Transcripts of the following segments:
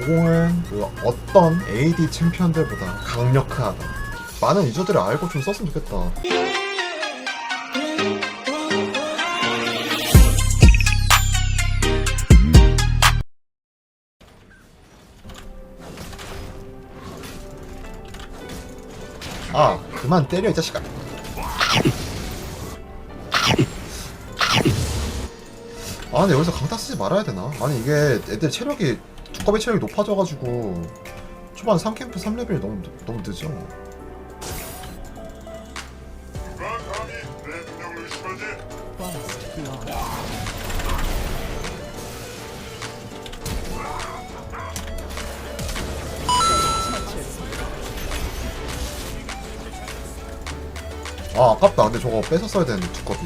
50은 그 어떤 AD 챔피언들보다 강력하다. 많은 유저들이 알고 좀 썼으면 좋겠다. 아, 그만 때려, 이 자식아. 아, 근데 여기서 강타 쓰지 말아야 되나? 아니, 이게 애들 체력이, 두꺼비 체력이 높아져가지고, 초반 3캠프 3레벨이 너무, 너무 늦어. 아, 아깝다. 근데 저거 뺏었어야 되는데, 두꺼비.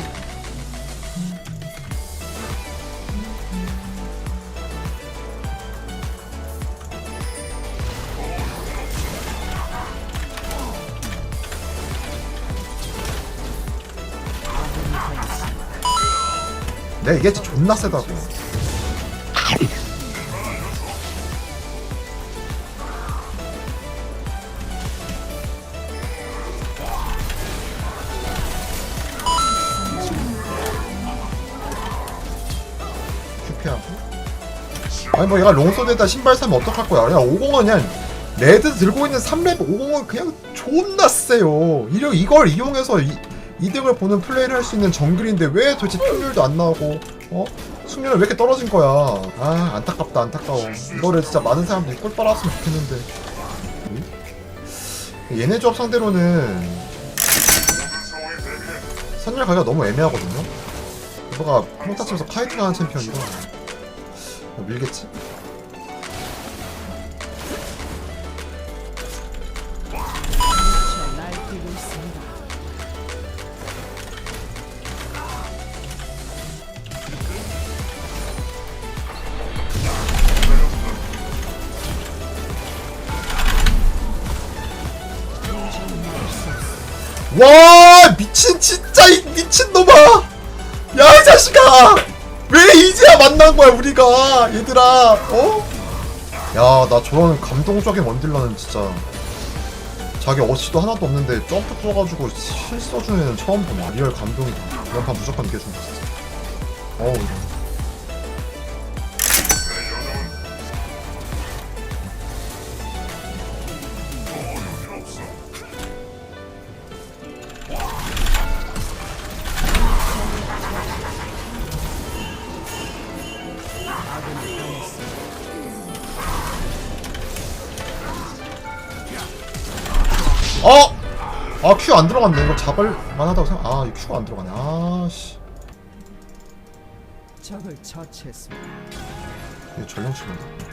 내 이게 진짜 존나 세다고. 큐피하고. 아니 뭐 얘가 롱소드에다 신발 사면 어떡할 거야. 그냥 50은 그냥 레드 들고 있는 3렙 50은 그냥 존나 세요. 이려 이걸 이용해서 이, 이득을 보는 플레이를 할 수 있는 정글인데 왜 도대체 픽률도 안 나오고 어? 승률은 왜 이렇게 떨어진 거야. 아 안타깝다 안타까워. 이거를 진짜 많은 사람들이 꿀 빨았으면 좋겠는데. 응? 얘네 조합 상대로는 선열 가기가 너무 애매하거든요. 이거가 평타 치면서 카이팅 하는 챔피언이라 어, 밀겠지? 와 미친 진짜 이 미친 놈아. 야 이 자식아. 왜 이제야 만난 거야 우리가 얘들아. 어? 야 나 저런 감동적인 원딜러는 진짜. 자기 어시도 하나도 없는데 점프 떠가지고 실 써주는 애는 처음 보네 리얼 감동이다 이런 판 무조건 이겨준다 진짜. 어우 어! 아 큐 안 들어갔네 이거 잡을 만 하다고 생각 아 이거 큐가 안 들어가네 아 씨 적을 처치했습니다. 이거 전령 치면 더블킬.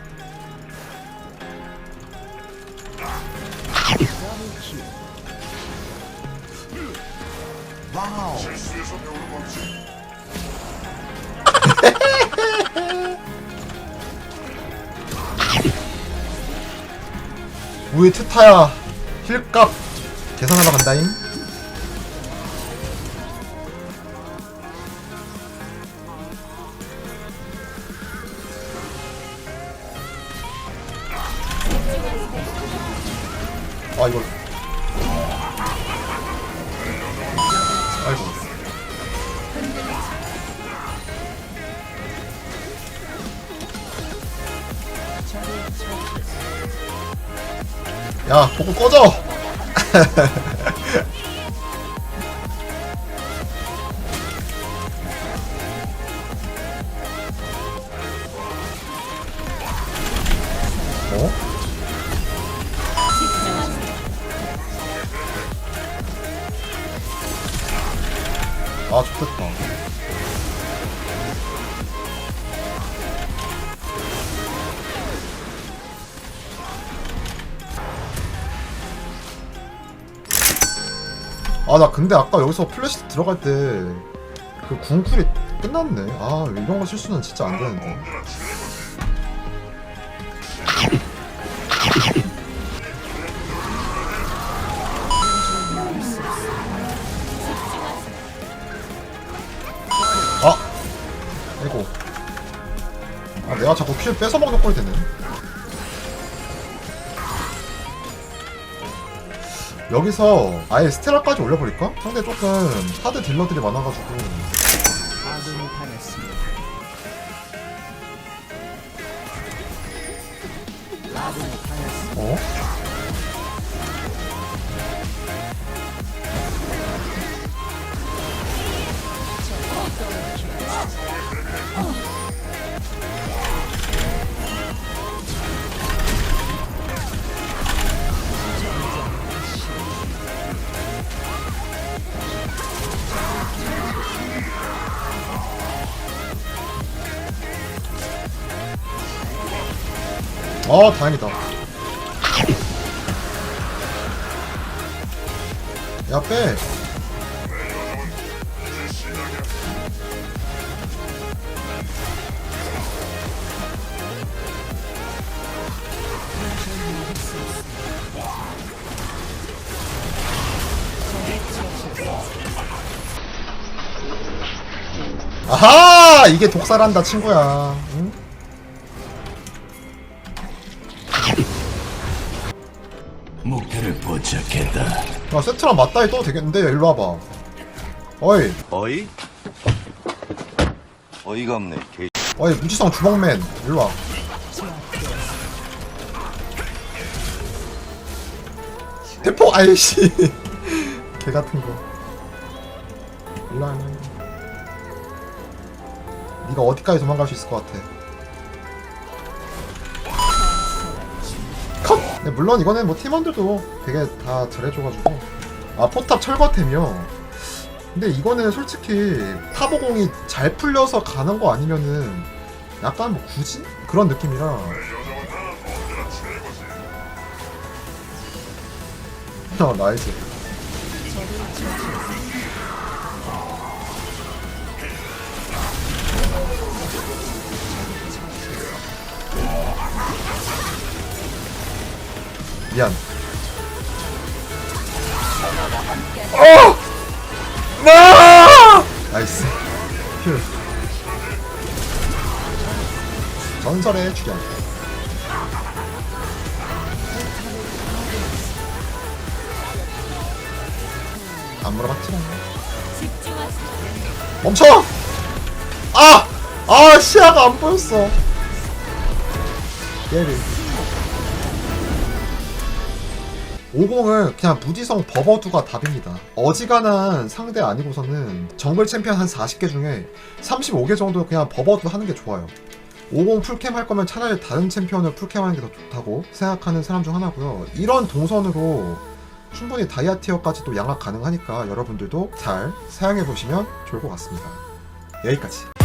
실수에서 배우는 법이지. 우리 트타야 힐값 계산하러 간다잉. 아 이걸 야 보고 꺼져 어? 아 좋겠다 아 나 근데 아까 여기서 플래시 들어갈 때 그 궁쿨이 끝났네. 아 이런 거 실수는 진짜 안 되는데. 아! 아이고. 아 내가 자꾸 킬 뺏어먹는 꼴이 되네 여기서 아예 스테라까지 올려버릴까? 상대 조금 하드 딜러들이 많아가지고. 어? 어 다행이다 야 빼. 아하 이게 독살한다 친구야 응? 목표를 포착했다. 야 세트랑 맞다이 떠도 되겠는데 야, 일로 와봐 어이 어이? 어이가 없네. 개. 어이 무지성 주먹맨 일로 와 대포 아이씨 개 같은 거 일로 와 네가 어디까지 도망갈 수 있을 것 같아 물론 이거는 뭐 팀원들도 되게 다 잘해줘가지고. 아 포탑 철거템이요? 근데 이거는 솔직히 타보공이 잘 풀려서 가는 거 아니면은 약간 뭐 굳이? 그런 느낌이라. 아 나이스 미안. 어! 나이스. 힐 전설의 주량 안 물어봤지롱 멈춰! 아! 아 시야가 안 보였어. 얘를 50은 그냥 무지성 버버두가 답입니다. 어지간한 상대 아니고서는 정글 챔피언 한 40개 중에 35개 정도 그냥 버버두 하는 게 좋아요. 50 풀캠 할 거면 차라리 다른 챔피언을 풀캠 하는 게 더 좋다고 생각하는 사람 중 하나고요. 이런 동선으로 충분히 다이아 티어까지 또 양악 가능하니까 여러분들도 잘 사용해 보시면 좋을 것 같습니다. 여기까지.